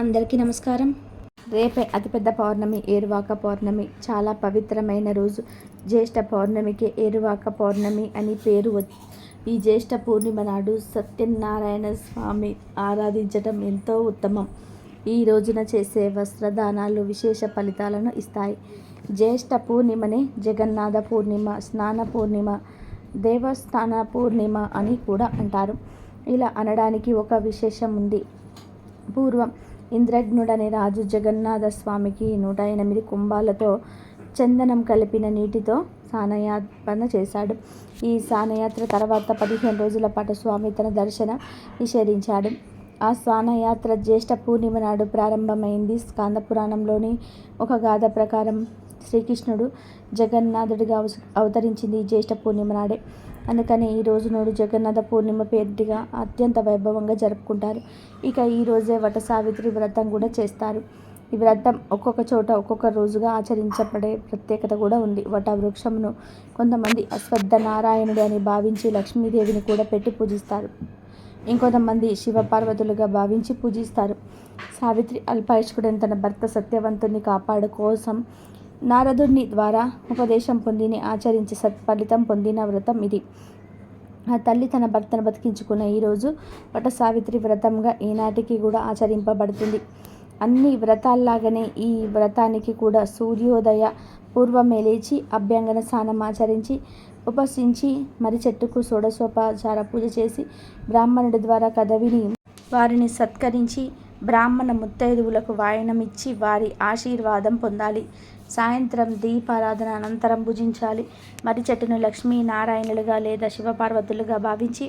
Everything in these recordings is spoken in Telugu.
అందరికీ నమస్కారం. రేపే అతిపెద్ద పౌర్ణమి ఏరువాక పౌర్ణమి చాలా పవిత్రమైన రోజు. జ్యేష్ఠ పౌర్ణమికి ఏరువాక పౌర్ణమి అని పేరు ఈ జ్యేష్ఠ పూర్ణిమ నాడు సత్యనారాయణ స్వామి ఆరాధించటం ఎంతో ఉత్తమం. ఈ రోజున చేసే వస్త్రదానాలు విశేష ఫలితాలను ఇస్తాయి. జ్యేష్ఠ పూర్ణిమని జగన్నాథ పూర్ణిమ స్నాన పూర్ణిమ దేవస్థాన పూర్ణిమ అని కూడా అంటారు. ఇలా అనడానికి ఒక విశేషం ఉంది. పూర్వం ఇంద్రజ్ఞుడనే రాజు జగన్నాథ స్వామికి నూట ఎనిమిది కుంభాలతో చందనం కలిపిన నీటితో సానయాత్ర చేశాడు. ఈ సానయాత్ర తర్వాత పదిహేను రోజుల పాటు స్వామి తన దర్శన నిషేధించాడు. ఆ స్నానయాత్ర జ్యేష్ఠ పూర్ణిమ నాడు ప్రారంభమైంది. స్కాంద పురాణంలోని ఒక గాథ ప్రకారం శ్రీకృష్ణుడు జగన్నాథుడిగా అవతరించింది జ్యేష్ఠ పూర్ణిమ నాడే. అందుకని ఈ రోజు నాడు జగన్నాథ పూర్ణిమ పేరుగా అత్యంత వైభవంగా జరుపుకుంటారు. ఇక ఈ రోజే వట సావిత్రి వ్రతం కూడా చేస్తారు. ఈ వ్రతం ఒక్కొక్క చోట ఒక్కొక్క రోజుగా ఆచరించబడే ప్రత్యేకత కూడా ఉంది. వట వృక్షమును కొంతమంది అశ్వద్ధ నారాయణుడు అని భావించి లక్ష్మీదేవిని కూడా పెట్టి పూజిస్తారు. ఇంకొంతమంది శివపార్వతులుగా భావించి పూజిస్తారు. సావిత్రి అల్పాయుష్కుడని తన భర్త సత్యవంతుని కాపాడు కోసం నారదుడిని ద్వారా ఉపదేశం పొందిని ఆచరించి సత్ఫలితం పొందిన వ్రతం ఇది. ఆ తల్లి తన భర్తను బతికించుకున్న ఈరోజు వట సావిత్రి వ్రతంగా ఈనాటికి కూడా ఆచరింపబడుతుంది. అన్ని వ్రతాల్లాగానే ఈ వ్రతానికి కూడా సూర్యోదయ పూర్వమే లేచి అభ్యంగన స్నానం ఆచరించి ఉపసించి మరి చెట్టుకు షోడశోపచార పూజ చేసి బ్రాహ్మణుడి ద్వారా కదవిని వారిని సత్కరించి బ్రాహ్మణ ముత్తైదువులకు వాయనమిచ్చి వారి ఆశీర్వాదం పొందాలి. సాయంత్రం దీపారాధన అనంతరం భుజించాలి. మర్రి చెట్టును లక్ష్మీనారాయణులుగా లేదా శివపార్వతులుగా భావించి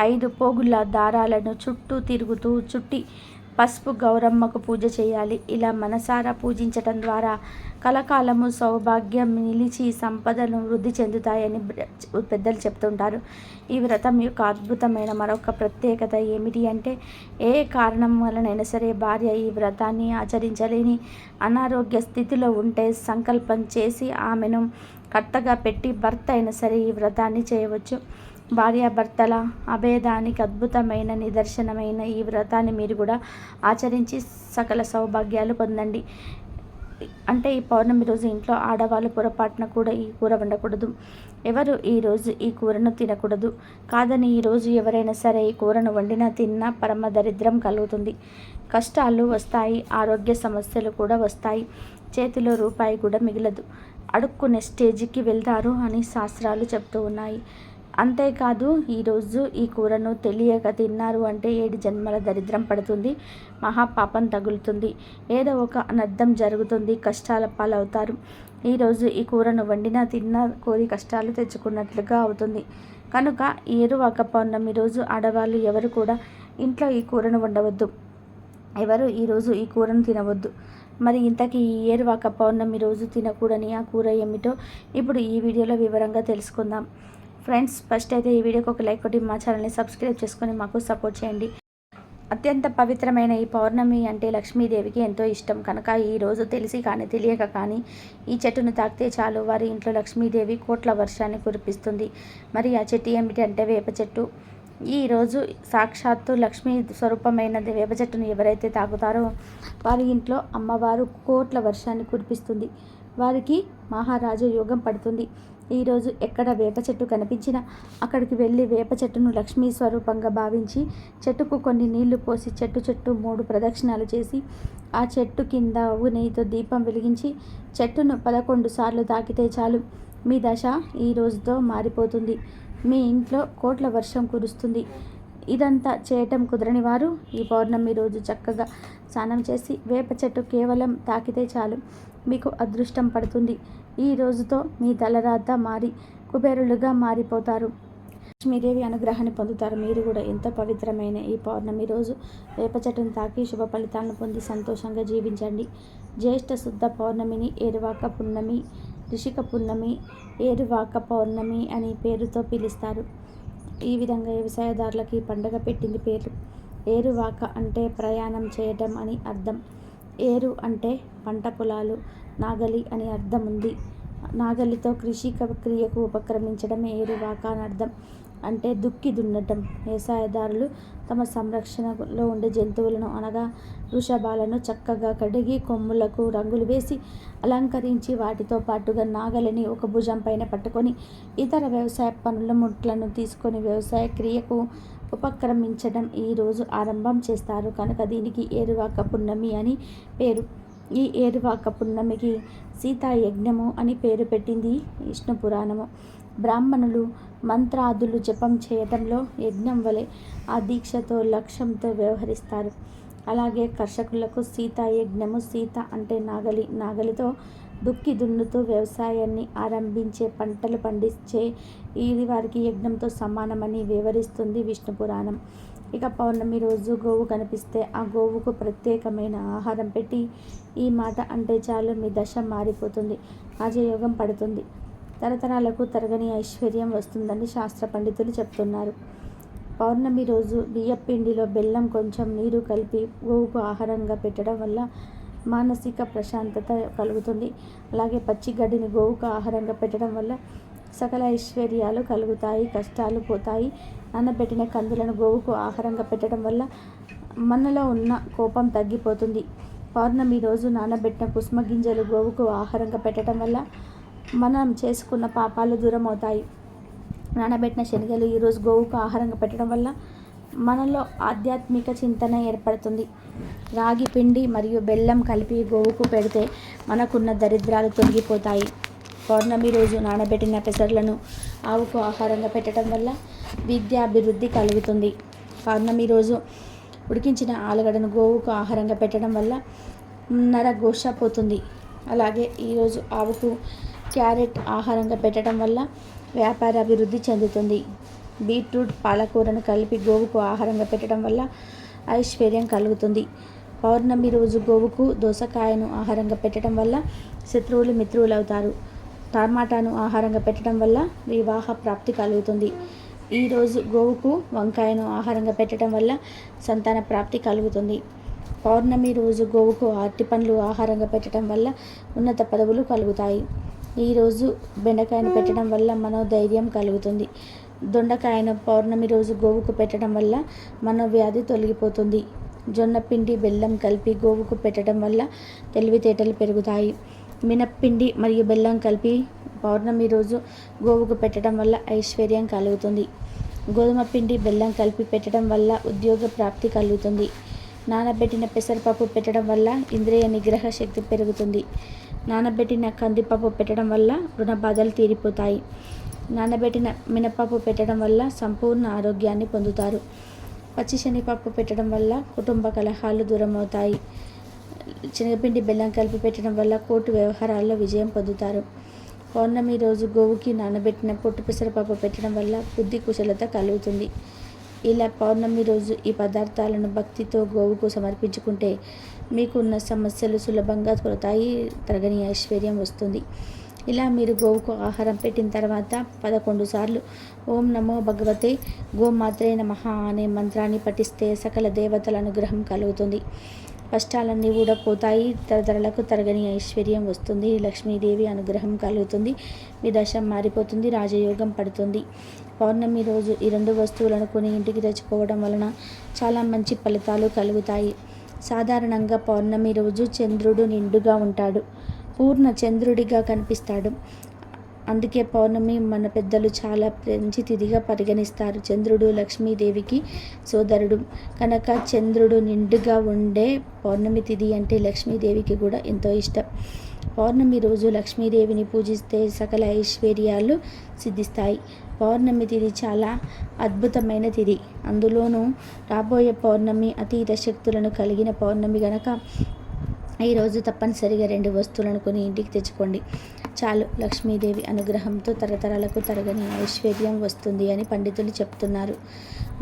ఐదు పోగుల దారాలను చుట్టూ తిరుగుతూ చుట్టి పసుపు గౌరమ్మకు పూజ చేయాలి. ఇలా మనసారా పూజించటం ద్వారా కలకాలము సౌభాగ్యం నిలిచి సంపదను వృద్ధి చెందుతాయని పెద్దలు చెప్తుంటారు. ఈ వ్రతం యొక్క అద్భుతమైన మరొక ప్రత్యేకత ఏమిటి అంటే ఏ కారణం వలనైనా సరే భార్య ఈ వ్రతాన్ని ఆచరించలేని అనారోగ్య స్థితిలో ఉంటే సంకల్పం చేసి ఆమెను కర్తగా పెట్టి భర్త అయినా సరే ఈ వ్రతాన్ని చేయవచ్చు. భార్యాభర్తల అభేదానికి అద్భుతమైన నిదర్శనమైన ఈ వ్రతాన్ని మీరు కూడా ఆచరించి సకల సౌభాగ్యాలు పొందండి. అంటే ఈ పౌర్ణమి రోజు ఇంట్లో ఆడవాళ్ళు పొరపాటున కూడా ఈ కూర వండకూడదు. ఎవరు ఈరోజు ఈ కూరను తినకూడదు. కాదని ఈరోజు ఎవరైనా సరే ఈ కూరను వండినా తిన్నా పరమ దరిద్రం కలుగుతుంది. కష్టాలు వస్తాయి ఆరోగ్య సమస్యలు కూడా వస్తాయి. చేతిలో రూపాయి కూడా మిగలదు. అడుక్కునే స్టేజికి వెళ్తారు అని శాస్త్రాలు చెప్తూ ఉన్నాయి. అంతేకాదు ఈరోజు ఈ కూరను తెలియక తిన్నారు అంటే ఏడు జన్మల దరిద్రం పడుతుంది మహాపాపం తగులుతుంది. ఏదో ఒక అనర్థం జరుగుతుంది కష్టాల పాలవుతారు. ఈరోజు ఈ కూరను వండినా తిన్నా కోరి కష్టాలు తెచ్చుకున్నట్లుగా అవుతుంది. కనుక ఏరువాక పౌర్ణమి రోజు ఆడవాళ్ళు ఎవరు కూడా ఇంట్లో ఈ కూరను వండవద్దు. ఎవరు ఈరోజు ఈ కూరను తినవద్దు. మరి ఇంతకీ ఈ ఏరువాక పౌర్ణమి రోజు తినకూడని ఆ కూర ఏమిటో ఇప్పుడు ఈ వీడియోలో వివరంగా తెలుసుకుందాం. ఫ్రెండ్స్ ఫస్ట్ అయితే ఈ వీడియోకి ఒక లైక్ కొట్టి మా ఛానల్ని సబ్స్క్రైబ్ చేసుకొని మాకు సపోర్ట్ చేయండి. అత్యంత పవిత్రమైన ఈ పౌర్ణమి అంటే లక్ష్మీదేవికి ఎంతో ఇష్టం. కనుక ఈ రోజు తెలిసి కానీ తెలియక కానీ ఈ చెట్టును తాకితే చాలు. వారి ఇంట్లో లక్ష్మీదేవి కోట్ల వర్షాన్ని కురిపిస్తుంది. మరి ఆ చెట్టు ఏమిటి అంటే వేప చెట్టు. ఈరోజు సాక్షాత్తు లక్ష్మీ స్వరూపమైన వేప చెట్టును ఎవరైతే తాగుతారో వారి ఇంట్లో అమ్మవారు కోట్ల వర్షాన్ని కురిపిస్తుంది. వారికి మహారాజు యోగం పడుతుంది. ఈరోజు ఎక్కడ వేప చెట్టు కనిపించినా అక్కడికి వెళ్ళి వేప చెట్టును లక్ష్మీ స్వరూపంగా భావించి చెట్టుకు కొన్ని నీళ్ళు పోసి చెట్టు చెట్టు మూడు ప్రదక్షిణాలు చేసి ఆ చెట్టు కింద నెయ్యితో దీపం వెలిగించి చెట్టును పదకొండు సార్లు తాకితే చాలు. మీ దశ ఈ రోజుతో మారిపోతుంది. మీ ఇంట్లో కోట్ల వర్షం కురుస్తుంది. ఇదంతా చేయటం కుదరని వారు ఈ పౌర్ణమి రోజు చక్కగా స్నానం చేసి వేప చెట్టు కేవలం తాకితే చాలు. మీకు అదృష్టం పడుతుంది. ఈ రోజుతో మీ తలరాత మారి కుబేరులుగా మారిపోతారు. లక్ష్మీదేవి అనుగ్రహాన్ని పొందుతారు. మీరు కూడా ఎంతో పవిత్రమైన ఈ పౌర్ణమి రోజు. వేప చెట్టును తాకి శుభ ఫలితాలను పొంది సంతోషంగా జీవించండి. జ్యేష్ఠ శుద్ధ పౌర్ణమిని ఏరువాక పున్నమి రిషిక పున్నమి ఏరువాక పౌర్ణమి అని పేరుతో పిలుస్తారు. ఈ విధంగా వ్యవసాయదారులకి పండగ పెట్టింది పేరు. ఏరువాక అంటే ప్రయాణం చేయటం అని అర్థం. ఏరు అంటే పంట పొలాలు నాగలి అని అర్థం ఉంది నాగలితో కృషి క్రియకు ఉపక్రమించడం ఏరువాక అని అర్థం. అంటే దుక్కి దున్నటం. వ్యవసాయదారులు తమ సంరక్షణలో ఉండే జంతువులను అనగా వృషభాలను చక్కగా కడిగి కొమ్ములకు రంగులు వేసి అలంకరించి వాటితో పాటుగా నాగలిని ఒక భుజం పైన పట్టుకొని ఇతర వ్యవసాయ పనుల ముట్లను తీసుకొని వ్యవసాయ క్రియకు ఉపక్రమించడం ఈరోజు ఆరంభం చేస్తారు. కనుక దీనికి ఏరువాక పున్నమి అని పేరు. ఈ ఏరువాక పున్నమికి సీతాయజ్ఞము అని పేరు పెట్టింది విష్ణు పురాణము. బ్రాహ్మణులు మంత్రాదులు జపం చేయటంలో యజ్ఞం వలె ఆ దీక్షతో లక్ష్యంతో వ్యవహరిస్తారు. అలాగే కర్షకులకు సీతా యజ్ఞము సీత అంటే నాగలి నాగలితో దుక్కి దున్నుతూ వ్యవసాయాన్ని ఆరంభించే పంటలు పండించే ఇది వారికి యజ్ఞంతో సమానమని వివరిస్తుంది విష్ణు పురాణం. ఇక పౌర్ణమి రోజు గోవు కనిపిస్తే ఆ గోవుకు ప్రత్యేకమైన ఆహారం పెట్టి ఈ మాట అంటే చాలు మీ దశ మారిపోతుంది అజయోగం పడుతుంది. తరతరాలకు తరగని ఐశ్వర్యం వస్తుందని శాస్త్ర పండితులు చెప్తున్నారు. పౌర్ణమి రోజు బియ్యపిండిలో బెల్లం కొంచెం నీరు కలిపి గోవుకు ఆహారంగా పెట్టడం వల్ల మానసిక ప్రశాంతత కలుగుతుంది. అలాగే పచ్చి గడ్డిని గోవుకు ఆహారంగా పెట్టడం వల్ల సకల ఐశ్వర్యాలు కలుగుతాయి కష్టాలు పోతాయి. నానబెట్టిన కందులను గోవుకు ఆహారంగా పెట్టడం వల్ల మనలో ఉన్న కోపం తగ్గిపోతుంది. పౌర్ణమి రోజు నానబెట్టిన కుసుమ గింజలు గోవుకు ఆహారంగా పెట్టడం వల్ల మనం చేసుకున్న పాపాలు దూరం అవుతాయి నానబెట్టిన శనగలు ఈరోజు గోవుకు ఆహారంగా పెట్టడం వల్ల మనలో ఆధ్యాత్మిక చింతన ఏర్పడుతుంది. రాగి పిండి మరియు బెల్లం కలిపి గోవుకు పెడితే మనకున్న దరిద్రాలు తొలగిపోతాయి. పౌర్ణమి రోజు నానబెట్టిన పెసర్లను ఆవుకు ఆహారంగా పెట్టడం వల్ల విద్యాభివృద్ధి కలుగుతుంది. పౌర్ణమి రోజు ఉడికించిన ఆలుగడ్డను గోవుకు ఆహారంగా పెట్టడం వల్ల నరఘోష పోతుంది. అలాగే ఈరోజు ఆవుకు క్యారెట్ ఆహారంగా పెట్టడం వల్ల వ్యాపార అభివృద్ధి చెందుతుంది. బీట్రూట్ పాలకూరను కలిపి గోవుకు ఆహారంగా పెట్టడం వల్ల ఐశ్వర్యం కలుగుతుంది. పౌర్ణమి రోజు గోవుకు దోసకాయను ఆహారంగా పెట్టడం వల్ల శత్రువులు మిత్రువులు అవుతారు టమాటాను ఆహారంగా పెట్టడం వల్ల వివాహ ప్రాప్తి కలుగుతుంది. ఈరోజు గోవుకు వంకాయను ఆహారంగా పెట్టడం వల్ల సంతాన ప్రాప్తి కలుగుతుంది. పౌర్ణమి రోజు గోవుకు అరటి పండ్లు ఆహారంగా పెట్టడం వల్ల ఉన్నత పదవులు కలుగుతాయి. ఈరోజు బెండకాయను పెట్టడం వల్ల మనోధైర్యం కలుగుతుంది. దొండకాయను పౌర్ణమి రోజు గోవుకు పెట్టడం వల్ల మనోవ్యాధి తొలగిపోతుంది. జొన్న పిండి బెల్లం కలిపి గోవుకు పెట్టడం వల్ల తెలివితేటలు పెరుగుతాయి. మినప్పిండి మరియు బెల్లం కలిపి పౌర్ణమి రోజు గోవుకు పెట్టడం వల్ల ఐశ్వర్యం కలుగుతుంది. గోధుమ పిండి బెల్లం కలిపి పెట్టడం వల్ల ఉద్యోగ ప్రాప్తి కలుగుతుంది. నానబెట్టిన పెసరపప్పు పెట్టడం వల్ల ఇంద్రియ నిగ్రహ శక్తి పెరుగుతుంది. నానబెట్టిన కందిపప్పు పెట్టడం వల్ల రుణ బాధలు తీరిపోతాయి. నానబెట్టిన మినపప్పు పెట్టడం వల్ల సంపూర్ణ ఆరోగ్యాన్ని పొందుతారు. పచ్చి శనగపప్పు పెట్టడం వల్ల కుటుంబ కలహాలు దూరం అవుతాయి శనగపిండి బెల్లం కలిపి పెట్టడం వల్ల కోర్టు వ్యవహారాల్లో విజయం పొందుతారు. పౌర్ణమి రోజు గోవుకి నానబెట్టిన పొట్టు పెసరపప్పు పెట్టడం వల్ల బుద్ధి కుశలత కలుగుతుంది. ఇలా పౌర్ణమి రోజు ఈ పదార్థాలను భక్తితో గోవుకు సమర్పించుకుంటే మీకున్న సమస్యలు సులభంగా తొలతాయి. తరగని ఐశ్వర్యం వస్తుంది. ఇలా మీరు గోవుకు ఆహారం పెట్టిన తర్వాత పదకొండు సార్లు ఓం నమో భగవతే గోమాత్రే నమ అనే మంత్రాన్ని పఠిస్తే సకల దేవతల అనుగ్రహం కలుగుతుంది. కష్టాలన్నీ కూడా పోతాయి తరతరలకు తరగని ఐశ్వర్యం వస్తుంది లక్ష్మీదేవి అనుగ్రహం కలుగుతుంది మీ దశ మారిపోతుంది రాజయోగం పడుతుంది. పౌర్ణమి రోజు ఈ రెండు వస్తువులను కొని ఇంటికి తెచ్చుకోవడం వలన చాలా మంచి ఫలితాలు కలుగుతాయి. సాధారణంగా పౌర్ణమి రోజు చంద్రుడు నిండుగా ఉంటాడు. పూర్ణ చంద్రుడిగా కనిపిస్తాడు. అందుకే పౌర్ణమి మన పెద్దలు చాలా మంచి తిథిగా పరిగణిస్తారు చంద్రుడు లక్ష్మీదేవికి సోదరుడు. కనుక చంద్రుడు నిండుగా ఉండే పౌర్ణమి తిథి అంటే లక్ష్మీదేవికి కూడా ఎంతో ఇష్టం. పౌర్ణమి రోజు లక్ష్మీదేవిని పూజిస్తే సకల ఐశ్వర్యాలు సిద్ధిస్తాయి. పౌర్ణమి తిథి చాలా అద్భుతమైన తిథి. అందులోనూ రాబోయే పౌర్ణమి అతీత శక్తులను కలిగిన పౌర్ణమి గనక ఈరోజు తప్పనిసరిగా రెండు వస్తువులను కొని ఇంటికి తెచ్చుకోండి. చాలు లక్ష్మీదేవి అనుగ్రహంతో తరతరాలకు తరగని ఐశ్వర్యం వస్తుంది అని పండితులు చెప్తున్నారు.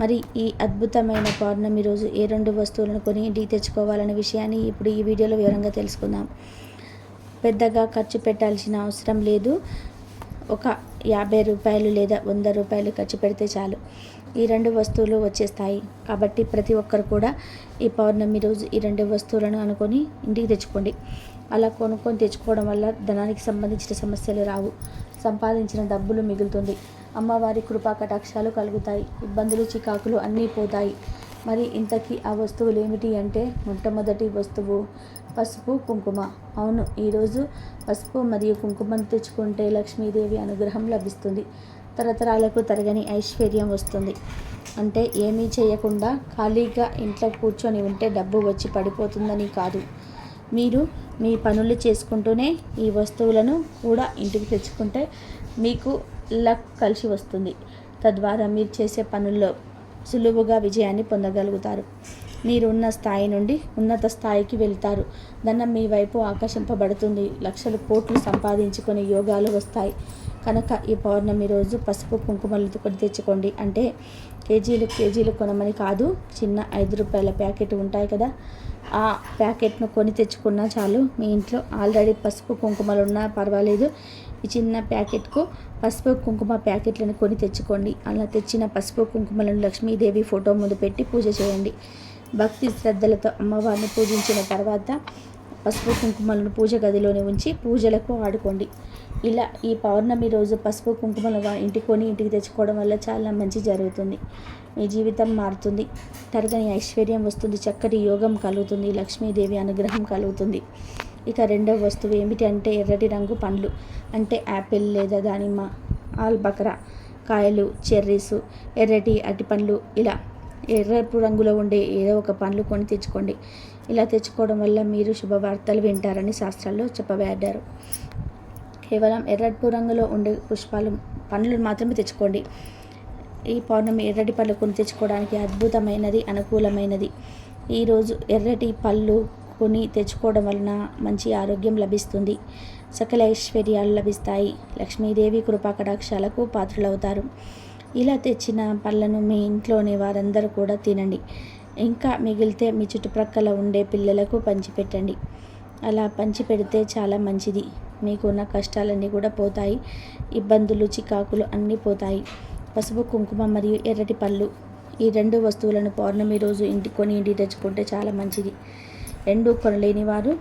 మరి ఈ అద్భుతమైన పౌర్ణమి రోజు ఏ రెండు వస్తువులను కొని ఇంటికి తెచ్చుకోవాలనే విషయాన్ని ఇప్పుడు ఈ వీడియోలో వివరంగా తెలుసుకుందాం. పెద్దగా ఖర్చు పెట్టాల్సిన అవసరం లేదు. ఒక యాభై రూపాయలు లేదా వంద రూపాయలు ఖర్చు పెడితే చాలు. ఈ రెండు వస్తువులు వచ్చేస్తాయి. కాబట్టి ప్రతి ఒక్కరు కూడా ఈ పౌర్ణమి రోజు ఈ రెండు వస్తువులను అనుకొని ఇంటికి తెచ్చుకోండి. అలా కొనుక్కొని తెచ్చుకోవడం వల్ల ధనానికి సంబంధించిన సమస్యలు రావు. సంపాదించిన డబ్బులు మిగులుతుంది. అమ్మవారి కృపా కటాక్షాలు కలుగుతాయి. ఇబ్బందులు చికాకులు అన్నీ పోతాయి. మరి ఇంతకీ ఆ వస్తువులు ఏమిటి అంటే మొట్టమొదటి వస్తువు పసుపు కుంకుమ. అవును ఈరోజు పసుపు మరియు కుంకుమను తెచ్చుకుంటే లక్ష్మీదేవి అనుగ్రహం లభిస్తుంది. తరతరాలకు తరగని ఐశ్వర్యం వస్తుంది. అంటే ఏమీ చేయకుండా ఖాళీగా ఇంట్లో కూర్చొని ఉంటే డబ్బు వచ్చి పడిపోతుందని కాదు. మీరు మీ పనులు చేసుకుంటూనే ఈ వస్తువులను కూడా ఇంటికి తెచ్చుకుంటే మీకు లక్ కలిసి వస్తుంది. తద్వారా మీరు చేసే పనుల్లో సులువుగా విజయాన్ని పొందగలుగుతారు. మీరు ఉన్న స్థాయి నుండి ఉన్నత స్థాయికి వెళ్తారు. ధనం మీ వైపు ఆకర్షింపబడుతుంది. లక్షలు కోట్లు సంపాదించుకొని యోగాలు వస్తాయి. కనుక ఈ పౌర్ణమి రోజు పసుపు కుంకుమలు కొని తెచ్చుకోండి. అంటే కేజీలు కేజీలు కొనమని కాదు చిన్న ఐదు రూపాయల ప్యాకెట్ ఉంటాయి కదా. ఆ ప్యాకెట్ను కొని తెచ్చుకున్నా చాలు. మీ ఇంట్లో ఆల్రెడీ పసుపు కుంకుమలు ఉన్నా పర్వాలేదు. ఈ చిన్న ప్యాకెట్కు పసుపు కుంకుమ ప్యాకెట్లను కొని తెచ్చుకోండి. అలా తెచ్చిన పసుపు కుంకుమలను లక్ష్మీదేవి ఫోటో ముందు పెట్టి పూజ చేయండి. భక్తి శ్రద్ధలతో అమ్మవారిని పూజించిన తర్వాత పసుపు కుంకుమలను పూజ గదిలోనే ఉంచి పూజలకు ఆడుకోండి. ఇలా ఈ పౌర్ణమి రోజు పసుపు కుంకుమలు ఇంటికి కొని ఇంటికి తెచ్చుకోవడం వల్ల చాలా మంచి జరుగుతుంది. మీ జీవితం మారుతుంది. తరగని ఐశ్వర్యం వస్తుంది. చక్కటి యోగం కలుగుతుంది. లక్ష్మీదేవి అనుగ్రహం కలుగుతుంది. ఇక రెండవ వస్తువు ఏమిటి అంటే ఎర్రటి రంగు పండ్లు. అంటే యాపిల్ లేదా దానిమ్మ ఆల్బకరా కాయలు చెర్రీసు ఎర్రటి అట్టి పండ్లు. ఇలా ఎర్రపు రంగులో ఉండే ఏదో ఒక పండ్లు కొని తెచ్చుకోండి. ఇలా తెచ్చుకోవడం వల్ల మీరు శుభవార్తలు వింటారని శాస్త్రాల్లో చెప్పబడ్డారు. కేవలం ఎర్రపు రంగులో ఉండే పుష్పాలు పండ్లు మాత్రమే తెచ్చుకోండి. ఈ పౌర్ణమి ఎర్రటి పళ్ళు కొని తెచ్చుకోవడానికి అద్భుతమైనది అనుకూలమైనది. ఈరోజు ఎర్రటి పళ్ళు కొని తెచ్చుకోవడం వలన మంచి ఆరోగ్యం లభిస్తుంది. సకల ఐశ్వర్యాలు లభిస్తాయి. లక్ష్మీదేవి కృపా కటాక్షాలకు పాత్రలవుతారు. ఇలా తెచ్చిన పళ్ళను మీ ఇంట్లోని వారందరూ కూడా తినండి. ఇంకా మిగిలితే మీ చుట్టుప్రక్కల ఉండే పిల్లలకు పంచిపెట్టండి. అలా పంచి పెడితే చాలా మంచిది. మీకున్న కష్టాలన్నీ కూడా పోతాయి. ఇబ్బందులు చికాకులు అన్నీ పోతాయి. పసుపు కుంకుమ మరియు ఎర్రటి పళ్ళు ఈ రెండు వస్తువులను పౌర్ణమి రోజు ఇంటి కొని ఇంటి తెచ్చుకుంటే చాలా మంచిది. రెండు కొనలేని వారు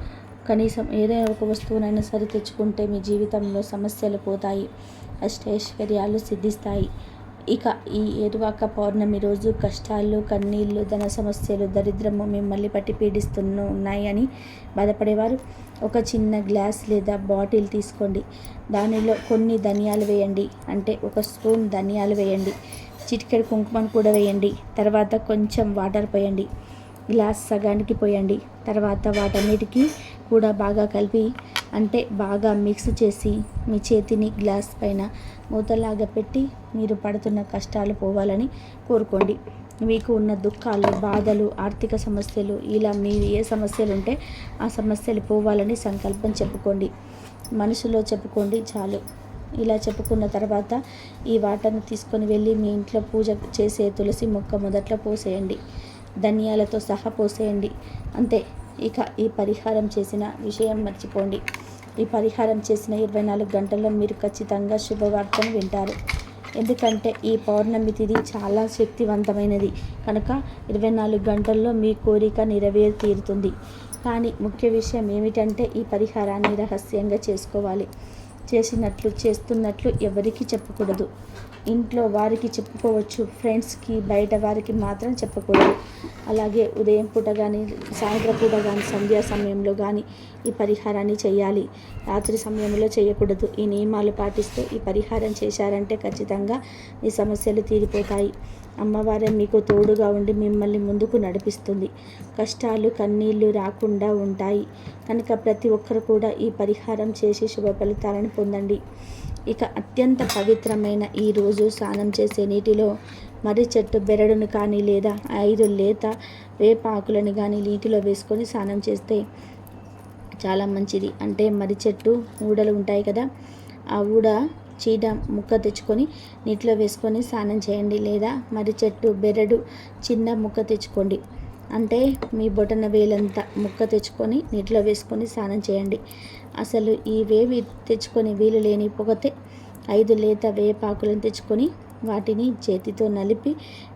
కనీసం ఏదైనా ఒక వస్తువునైనా సరి తెచ్చుకుంటే మీ జీవితంలో సమస్యలు పోతాయి. అష్టైశ్వర్యాలు సిద్ధిస్తాయి. ఇక ఈ ఏరువాక పౌర్ణమి రోజు కష్టాలు కన్నీళ్ళు ధన సమస్యలు దరిద్రము మిమ్మల్ని పట్టి పీడిస్తున్న ఉన్నాయని బాధపడేవారు. ఒక చిన్న గ్లాస్ లేదా బాటిల్ తీసుకోండి. దానిలో కొన్ని ధనియాలు వేయండి. అంటే ఒక స్పూన్ ధనియాలు వేయండి. చిటికెడు కుంకుమను కూడా వేయండి. తర్వాత కొంచెం వాటర్ పోయండి. గ్లాస్ సగానికి పోయండి. తర్వాత వాటన్నిటికీ కూడా బాగా కలిపి అంటే బాగా మిక్స్ చేసి మీ చేతిని గ్లాస్ పైన మూతలాగా పెట్టి మీరు పడుతున్న కష్టాలు పోవాలని కోరుకోండి. మీకు ఉన్న దుఃఖాలు బాధలు ఆర్థిక సమస్యలు ఇలా మీ ఏ సమస్యలు ఉంటే ఆ సమస్యలు పోవాలని సంకల్పం చెప్పుకోండి. మనసులో చెప్పుకోండి చాలు. ఇలా చెప్పుకున్న తర్వాత ఈ వాటర్ను తీసుకొని వెళ్ళి మీ ఇంట్లో పూజ చేసే తులసి మొక్క మొదట్లో పోసేయండి. ధనియాలతో సహా పోసేయండి. అంతే. ఇక ఈ పరిహారం చేసిన విషయం మర్చిపోండి. ఈ పరిహారం చేసిన ఇరవై నాలుగు గంటల్లో మీరు ఖచ్చితంగా శుభవార్తను వింటారు. ఎందుకంటే ఈ పౌర్ణమి తిథి చాలా శక్తివంతమైనది. కనుక ఇరవై నాలుగు గంటల్లో మీ కోరిక నెరవేరు తీరుతుంది కానీ ముఖ్య విషయం ఏమిటంటే ఈ పరిహారాన్ని రహస్యంగా చేసుకోవాలి. చేసినట్లు చేస్తున్నట్లు ఎవరికీ చెప్పకూడదు. ఇంట్లో వారికి చెప్పుకోవచ్చు ఫ్రెండ్స్కి బయట వారికి మాత్రం చెప్పకూడదు. అలాగే ఉదయం పూట కానీ సాయంత్రం పూట కానీ సంధ్యా సమయంలో కానీ ఈ పరిహారాన్ని చేయాలి. రాత్రి సమయంలో చేయకూడదు. ఈ నియమాలు పాటిస్తూ ఈ పరిహారం చేశారంటే ఖచ్చితంగా ఈ సమస్యలు తీరిపోతాయి. అమ్మవారే మీకు తోడుగా ఉండి మిమ్మల్ని ముందుకు నడిపిస్తుంది. కష్టాలు కన్నీళ్ళు రాకుండా ఉంటాయి. కనుక ప్రతి ఒక్కరు కూడా ఈ పరిహారం చేసి శుభ ఫలితాలను పొందండి. ఇక అత్యంత పవిత్రమైన ఈ రోజు స్నానం చేసే నీటిలో మర్రి చెట్టు బెరడును కానీ లేదా ఐదు లేత వేపాకులను కానీ నీటిలో వేసుకొని స్నానం చేస్తే చాలా మంచిది. అంటే మర్రి చెట్టు ఊడలు ఉంటాయి కదా ఆ ఊడ చీడ ముక్క తెచ్చుకొని నీటిలో వేసుకొని స్నానం చేయండి. లేదా మర్రి చెట్టు బెరడు చిన్న ముక్క తెచ్చుకోండి. అంటే మీ బొటన వేలంతా ముక్క తెచ్చుకొని నీటిలో వేసుకొని స్నానం చేయండి. అసలు ఈ వేవి తెచ్చుకొని వీలు లేనిపోతే ఐదు లేత వేపాకులను తెచ్చుకొని వాటిని చేతితో నలిపి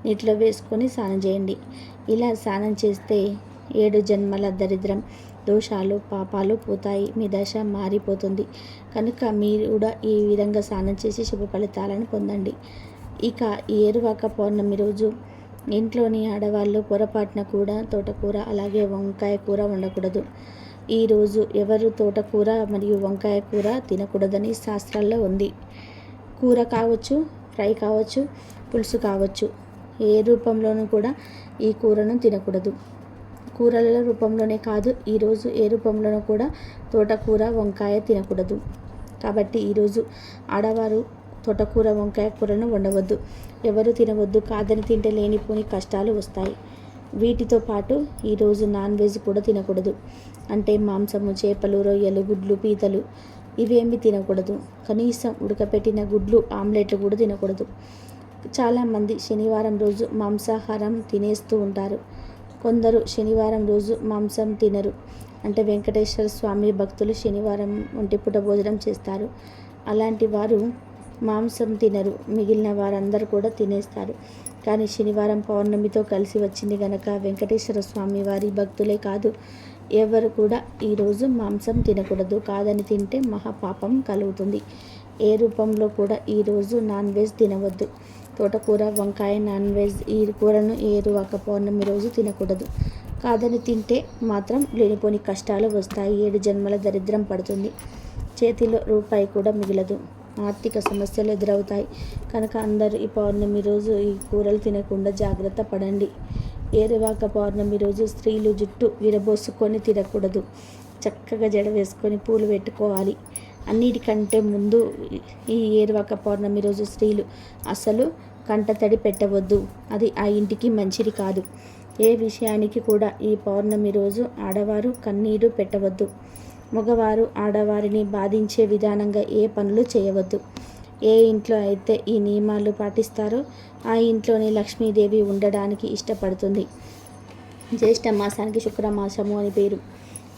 నీటిలో వేసుకొని స్నానం చేయండి. ఇలా స్నానం చేస్తే ఏడు జన్మల దరిద్రం. దోషాలు పాపాలు పోతాయి. మీ దశ మారిపోతుంది. కనుక మీరు కూడా ఈ విధంగా స్నానం చేసి శుభ ఫలితాలను పొందండి. ఇక ఈ ఏరువాక పౌర్ణమి రోజు ఇంట్లోని ఆడవాళ్ళు పొరపాటున కూడా తోటకూర అలాగే వంకాయ కూర వండకూడదు. ఈరోజు ఎవరు తోటకూర మరియు వంకాయ కూర తినకూడదని శాస్త్రాల్లో ఉంది. కూర కావచ్చు ఫ్రై కావచ్చు పులుసు కావచ్చు. ఏ రూపంలోనూ కూడా ఈ కూరను తినకూడదు. కూరల రూపంలోనే కాదు ఈరోజు ఏ రూపంలోనూ కూడా తోటకూర వంకాయ తినకూడదు. కాబట్టి ఈరోజు ఆడవారు తోటకూర వంకాయ కూరను వండవద్దు. ఎవరు తినవద్దు కాదని తింటే లేనిపోని కష్టాలు వస్తాయి. వీటితో పాటు ఈరోజు నాన్ వెజ్ కూడా తినకూడదు. అంటే మాంసము చేపలు రొయ్యలు గుడ్లు పీతలు ఇవేమి తినకూడదు. కనీసం ఉడకపెట్టిన గుడ్లు ఆమ్లెట్లు కూడా తినకూడదు. చాలామంది శనివారం రోజు మాంసాహారం తినేస్తూ ఉంటారు. కొందరు శనివారం రోజు మాంసం తినరు. అంటే వెంకటేశ్వర స్వామి భక్తులు శనివారం ఒంటిపూట భోజనం చేస్తారు. అలాంటి వారు మాంసం తినరు. మిగిలిన వారందరూ కూడా తినేస్తారు. కానీ శనివారం పౌర్ణమితో కలిసి వచ్చింది గనక వెంకటేశ్వర స్వామి వారి భక్తులే కాదు. ఎవరు కూడా ఈరోజు మాంసం తినకూడదు. కాదని తింటే మహాపాపం కలుగుతుంది. ఏ రూపంలో కూడా ఈరోజు నాన్ వెజ్ తినవద్దు. తోటకూర వంకాయ నాన్ వెజ్ ఈ కూరను ఏ రువాక పౌర్ణమి రోజు తినకూడదు. కాదని తింటే మాత్రం లేనిపోని కష్టాలు వస్తాయి. ఏడు జన్మల దరిద్రం పడుతుంది. చేతిలో రూపాయి కూడా మిగలదు. ఆర్థిక సమస్యలు ఎదురవుతాయి. కనుక అందరూ ఈ పౌర్ణమి రోజు ఈ కూరలు తినకుండా జాగ్రత్త పడండి. ఏరువాక పౌర్ణమి రోజు స్త్రీలు జుట్టు విరబోసుకొని తినకూడదు. చక్కగా జడ వేసుకొని పూలు పెట్టుకోవాలి. అన్నిటికంటే ముందు ఈ ఏరువాక పౌర్ణమి రోజు స్త్రీలు అసలు కంటతడి పెట్టవద్దు. అది ఆ ఇంటికి మంచిది కాదు. ఏ విషయానికి కూడా ఈ పౌర్ణమి రోజు ఆడవారు కన్నీరు పెట్టవద్దు. మగవారు ఆడవారిని బాధించే విధానంగా ఏ పనులు చేయవద్దు. ఏ ఇంట్లో అయితే ఈ నియమాలు పాటిస్తారో ఆ ఇంట్లోని లక్ష్మీదేవి ఉండడానికి ఇష్టపడుతుంది. జ్యేష్ఠ మాసానికి శుక్రమాసము అని పేరు.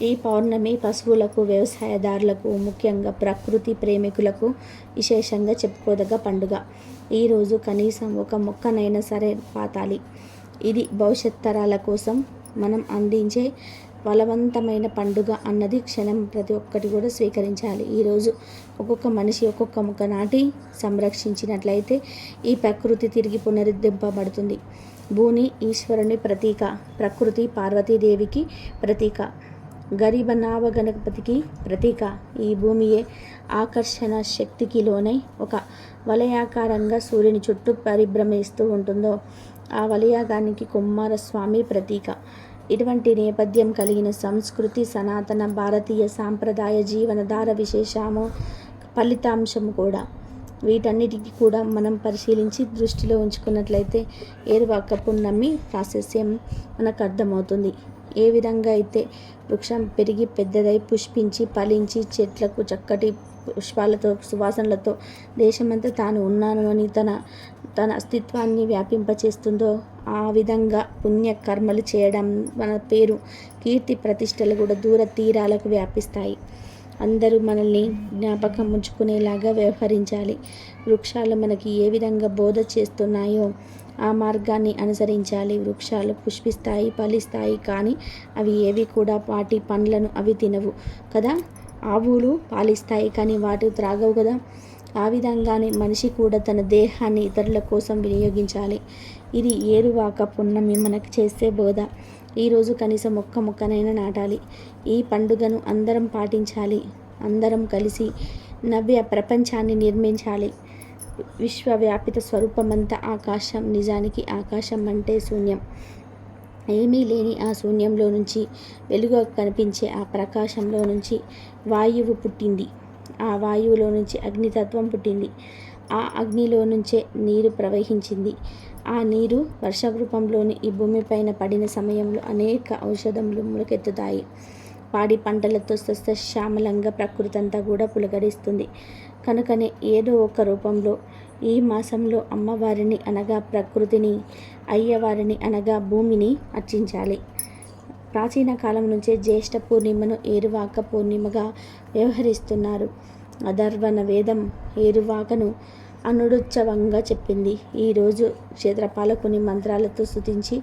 ఈ పౌర్ణమి పశువులకు వ్యవసాయదారులకు ముఖ్యంగా ప్రకృతి ప్రేమికులకు విశేషంగా చెప్పుకోదగ్గ పండుగ. ఈరోజు కనీసం ఒక మొక్కనైనా సరే పాతాలి. ఇది భవిష్యత్ తరాల కోసం మనం అందించే బలవంతమైన పండుగ అన్నది క్షణం ప్రతి ఒక్కటి కూడా స్వీకరించాలి. ఈరోజు ఒక్కొక్క మనిషి ఒక్కొక్క ముక్క నాటి సంరక్షించినట్లయితే ఈ ప్రకృతి తిరిగి పునరుద్ధరింపబడుతుంది. భూమి ఈశ్వరుని ప్రతీక ప్రకృతి పార్వతీదేవికి ప్రతీక. గరీబనావ గణపతికి ప్రతీక. ఈ భూమియే ఆకర్షణ శక్తికి లోనై ఒక వలయాకారంగా సూర్యుని చుట్టూ పరిభ్రమిస్తూ ఉంటుందో ఆ వలయాగానికి కుమారస్వామి ప్రతీక. ఇటువంటి నేపథ్యం కలిగిన సంస్కృతి సనాతన భారతీయ సాంప్రదాయ జీవనధార విశేషము ఫలితాంశము కూడా. వీటన్నిటికీ కూడా మనం పరిశీలించి దృష్టిలో ఉంచుకున్నట్లయితే ఏరువాక పున్నమి ప్రాశస్యం మనకు అర్థమవుతుంది. ఏ విధంగా అయితే వృక్షం పెరిగి పెద్దదై పుష్పించి ఫలించి చెట్లకు చక్కటి పుష్పాలతో సువాసనలతో దేశమంతా తాను ఉన్నాను అని తన తన అస్తిత్వాన్ని వ్యాపింపచేస్తుందో ఆ విధంగా పుణ్యకర్మలు చేయడం మన పేరు కీర్తి ప్రతిష్టలు కూడా దూర తీరాలకు వ్యాపిస్తాయి. అందరూ మనల్ని జ్ఞాపకం ఉంచుకునేలాగా వ్యవహరించాలి. వృక్షాలు మనకి ఏ విధంగా బోధ చేస్తున్నాయో ఆ మార్గాన్ని అనుసరించాలి. వృక్షాలు పుష్పిస్తాయి ఫలిస్తాయి కానీ అవి ఏవి కూడా వాటి పండ్లను అవి తినవు కదా. ఆవులు పాలిస్తాయి కానీ వాటి త్రాగవు కదా. ఆ విధంగానే మనిషి కూడా తన దేహాన్ని ఇతరుల కోసం వినియోగించాలి. ఇది ఏరువాక పున్నమి మనకు చేసే బోధ. ఈరోజు కనీసం ఒక్క మొక్కనైనా నాటాలి. ఈ పండుగను అందరం పాటించాలి. అందరం కలిసి నవ్య ప్రపంచాన్ని నిర్మించాలి. విశ్వవ్యాపిత స్వరూపమంతా ఆకాశం నిజానికి ఆకాశం అంటే శూన్యం. ఏమీ లేని ఆ శూన్యంలో నుంచి వెలుగు కనిపించే ఆ ప్రకాశంలో నుంచి వాయువు పుట్టింది. ఆ వాయువులో నుంచి అగ్నితత్వం పుట్టింది. ఆ అగ్నిలో నుంచే నీరు ప్రవహించింది. ఆ నీరు వర్షరూపంలోని ఈ భూమిపైన పడిన సమయంలో అనేక ఔషధములు మొలకెత్తుతాయి. పాడి పంటలతో సస్యశ్యామలంగా ప్రకృతి అంతా కూడా పులకరిస్తుంది కనుకనే ఏదో ఒక రూపంలో ఈ మాసంలో అమ్మవారిని అనగా ప్రకృతిని అయ్యవారిని అనగా భూమిని అర్చించాలి ప్రాచీన కాలం నుంచే జ్యేష్ఠ పూర్ణిమను ఏరువాక పూర్ణిమగా వ్యవహరిస్తున్నారు అధర్వణ వేదం ఏరువాకను అనుడుత్సవంగా చెప్పింది. ఈరోజు క్షేత్రపాలకుని మంత్రాలతో స్థుతించి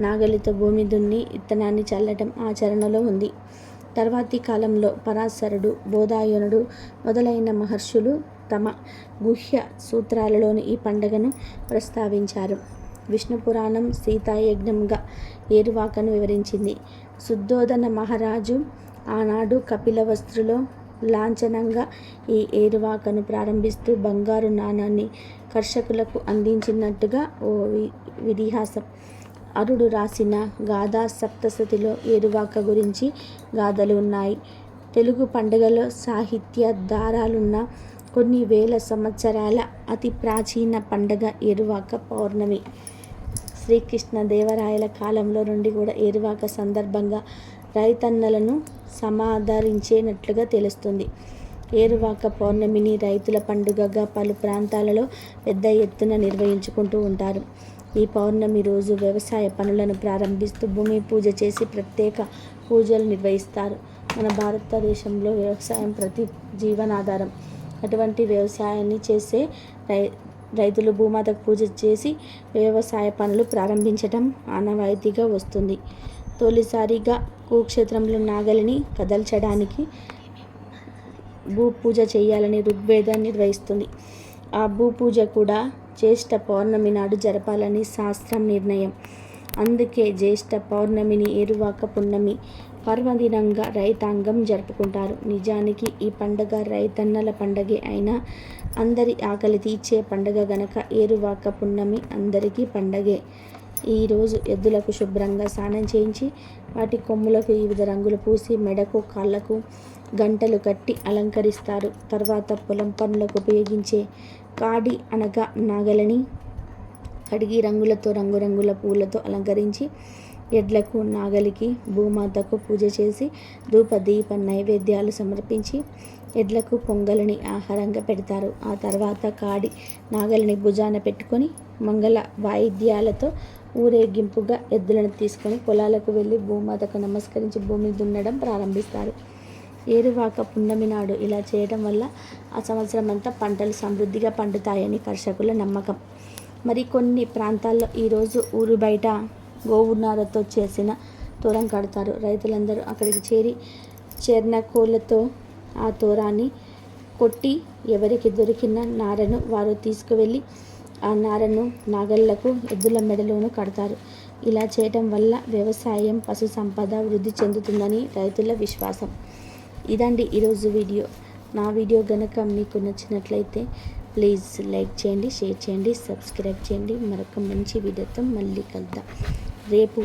నాగలితో భూమి దున్ని ఇత్తనాన్ని చల్లటం ఆచరణలో ఉంది. తర్వాతి కాలంలో పరాశరుడు, బోధాయనుడు మొదలైన మహర్షులు తమ గుహ్య సూత్రాలలోని ఈ పండుగను ప్రస్తావించారు. విష్ణు పురాణం సీతాయజ్ఞంగా ఏరువాకను వివరించింది. శుద్ధోదన మహారాజు ఆనాడు కపిలవస్త్రులో లాంఛనంగా ఈ ఏరువాకను ప్రారంభిస్తూ బంగారు నాణాన్ని కర్షకులకు అందించినట్టుగా ఓ విదిహాసం. అరుడు రాసిన గాథా సప్తశతిలో ఏరువాక గురించి గాథలు ఉన్నాయి. తెలుగు పండుగలో సాహిత్య దారాలున్న కొన్ని వేల సంవత్సరాల అతి ప్రాచీన పండుగ ఏరువాక పౌర్ణమి. శ్రీకృష్ణదేవరాయల కాలంలో నుండి కూడా ఏరువాక సందర్భంగా రైతన్నలను సమాధరించేనట్లుగా తెలుస్తుంది. ఏరువాక పౌర్ణమిని రైతుల పండుగగా పలు ప్రాంతాలలో పెద్ద ఎత్తున నిర్వహించుకుంటూ ఉంటారు. ఈ పౌర్ణమి రోజు వ్యవసాయ పనులను ప్రారంభిస్తూ భూమి పూజ చేసి ప్రత్యేక పూజలు నిర్వహిస్తారు. మన భారతదేశంలో వ్యవసాయం ప్రతి జీవనాధారం. అటువంటి వ్యవసాయాన్ని చేసే రై రైతులు భూమాతకు పూజ చేసి వ్యవసాయ పనులు ప్రారంభించటం ఆనవాయితీగా వస్తుంది. తొలిసారిగా కుక్షేత్రంలో నాగలిని కదల్చడానికి భూ పూజ చేయాలని ఋగ్వేదం నిర్వహిస్తుంది ఆ భూపూజ కూడా జ్యేష్ఠ పౌర్ణమి నాడు జరపాలని శాస్త్రం నిర్ణయం. అందుకే జ్యేష్ఠ పౌర్ణమిని ఏరువాక పున్నమి పర్వదినంగా రైతాంగం జరుపుకుంటారు. నిజానికి ఈ పండగ రైతన్నల పండగే అయినా అందరి ఆకలి తీర్చే పండగ గనక ఏరువాక పున్నమి అందరికీ పండగే. ఈరోజు ఎద్దులకు శుభ్రంగా స్నానం చేయించి వాటి కొమ్ములకు వివిధ రంగులు పూసి మెడకు, కాళ్ళకు గంటలు కట్టి అలంకరిస్తారు. తర్వాత పొలం పనులకు ఉపయోగించే కాడి అనగా నాగలిని కడిగి రంగులతో రంగురంగుల పూలతో అలంకరించి ఎడ్లకు, నాగలికి, భూమాతకు పూజ చేసి ధూప దీప నైవేద్యాలు సమర్పించి ఎడ్లకు పొంగలిని ఆహారంగా పెడతారు. ఆ తర్వాత కాడి నాగలిని భుజాన పెట్టుకొని మంగళ వాయిద్యాలతో ఊరేగింపుగా ఎద్దులను తీసుకొని పొలాలకు వెళ్ళి భూమాతకు నమస్కరించి భూమిని దున్నడం ప్రారంభిస్తారు. ఏరువాక పున్నమి నాడు ఇలా చేయటం వల్ల ఆ సంవత్సరం అంతా పంటలు సమృద్ధిగా పండుతాయని కర్షకుల నమ్మకం. మరికొన్ని ప్రాంతాల్లో ఈరోజు ఊరు బయట గోవునారతో చేసిన తోరం కడతారు. రైతులందరూ అక్కడికి చేరి చేరిన కోళ్ళతో ఆ తోరాన్ని కొట్టి ఎవరికి దొరికిన నారను వారు తీసుకువెళ్ళి ఆ నారను నాగళ్ళకు, ఎద్దుల మెడలోనూ కడతారు. ఇలా చేయటం వల్ల వ్యవసాయం, పశు సంపద వృద్ధి చెందుతుందని రైతుల విశ్వాసం. ఇదండి ఈరోజు వీడియో. నా వీడియో కనుక మీకు నచ్చినట్లయితే ప్లీజ్ లైక్ చేయండి, షేర్ చేయండి, సబ్స్క్రైబ్ చేయండి. మరొక మంచి వీడియోతో మళ్ళీ కలుద్దాం. రేపు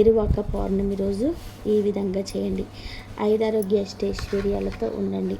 ఎరువాక పౌర్ణమి రోజు ఈ విధంగా చేయండి. ఐదారోగ్య అష్టైశ్వర్యాలతో ఉండండి.